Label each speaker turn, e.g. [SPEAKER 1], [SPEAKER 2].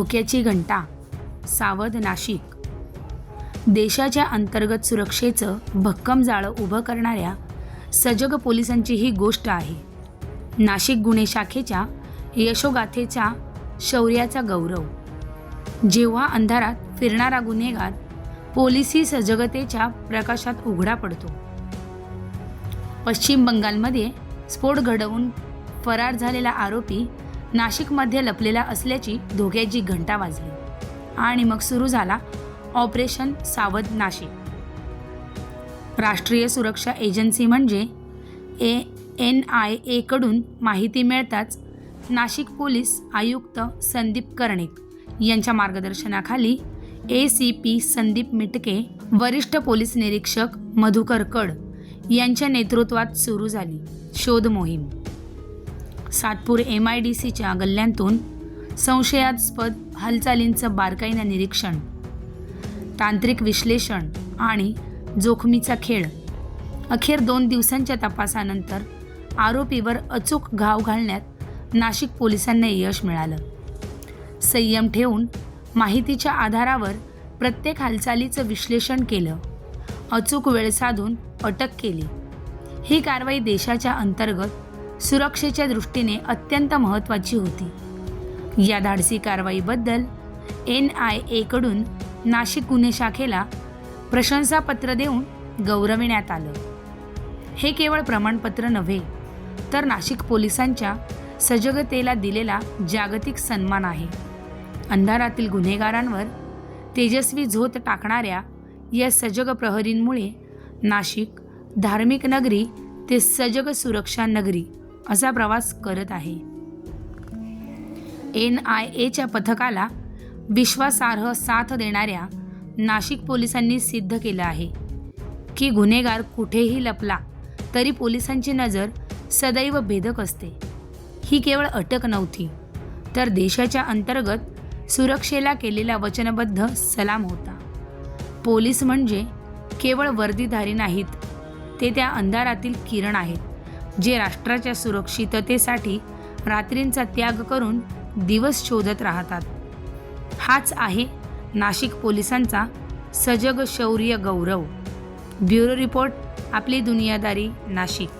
[SPEAKER 1] धोक्याची घंटा सावध नाशिक. देशाच्या अंतर्गत सुरक्षेचं भक्कम जाळं उभं करणाऱ्या सजग पोलिसांची ही गोष्ट आहे. नाशिक गुन्हे शाखेच्या यशोगाथेच्या शौर्याचा गौरव. जेव्हा अंधारात फिरणारा गुन्हेगार पोलिसी सजगतेच्या प्रकाशात उघडा पडतो. पश्चिम बंगालमध्ये स्फोट घडवून फरार झालेला आरोपी नाशिकमध्ये लपलेला असल्याची धोक्याची घंटा वाजली. आणि मग सुरू झाला ऑपरेशन सावध नाशिक. राष्ट्रीय सुरक्षा एजन्सी म्हणजे ए एन आय एकडून माहिती मिळताच नाशिक पोलीस आयुक्त संदीप कर्णिक यांच्या मार्गदर्शनाखाली A C P Sandeep Mitke वरिष्ठ पोलीस निरीक्षक मधुकर कड यांच्या नेतृत्वात सुरू झाली शोध मोहीम. सातपूर एम आय डी सीच्या गल्ल्यांतून संशयास्पद हालचालींचं बारकाईनं निरीक्षण तांत्रिक विश्लेषण आणि जोखमीचा खेळ. अखेर दोन दिवसांच्या तपासानंतर आरोपीवर अचूक घाव घालण्यात नाशिक पोलिसांना यश मिळालं. संयम ठेवून माहितीच्या आधारावर प्रत्येक हालचालीचं विश्लेषण केलं. अचूक वेळ साधून अटक केली. ही कारवाई देशाच्या अंतर्गत सुरक्षेच्या दृष्टीने अत्यंत महत्त्वाची होती. या धाडसी कारवाईबद्दल एन आय एकडून नाशिक गुन्हे शाखेला प्रशंसापत्र देऊन गौरविण्यात आलं. हे केवळ प्रमाणपत्र नव्हे तर नाशिक पोलिसांच्या सजगतेला दिलेला जागतिक सन्मान आहे. अंधारातील गुन्हेगारांवर तेजस्वी झोत टाकणाऱ्या या सजग प्रहरींमुळे नाशिक धार्मिक नगरी ते सजग सुरक्षा नगरी असा प्रवास करत आहे. एन आय एच्या पथकाला विश्वासार्ह साथ देणाऱ्या नाशिक पोलिसांनी सिद्ध केलं आहे की गुन्हेगार कुठेही लपला तरी पोलिसांची नजर सदैव भेदक असते. ही केवळ अटक नव्हती तर देशाच्या अंतर्गत सुरक्षेला केलेला वचनबद्ध सलाम होता. पोलीस म्हणजे केवळ वर्दीधारी नाहीत ते त्या अंधारातील किरण आहेत. जे राष्ट्राच्या सुरक्षिततेसाठी रात्रींचा त्याग करून दिवस शोधत राहतात. हाच आहे नाशिक पोलिसांचा सजग शौर्य गौरव. ब्युरो रिपोर्ट आपली दुनियादारी नाशिक.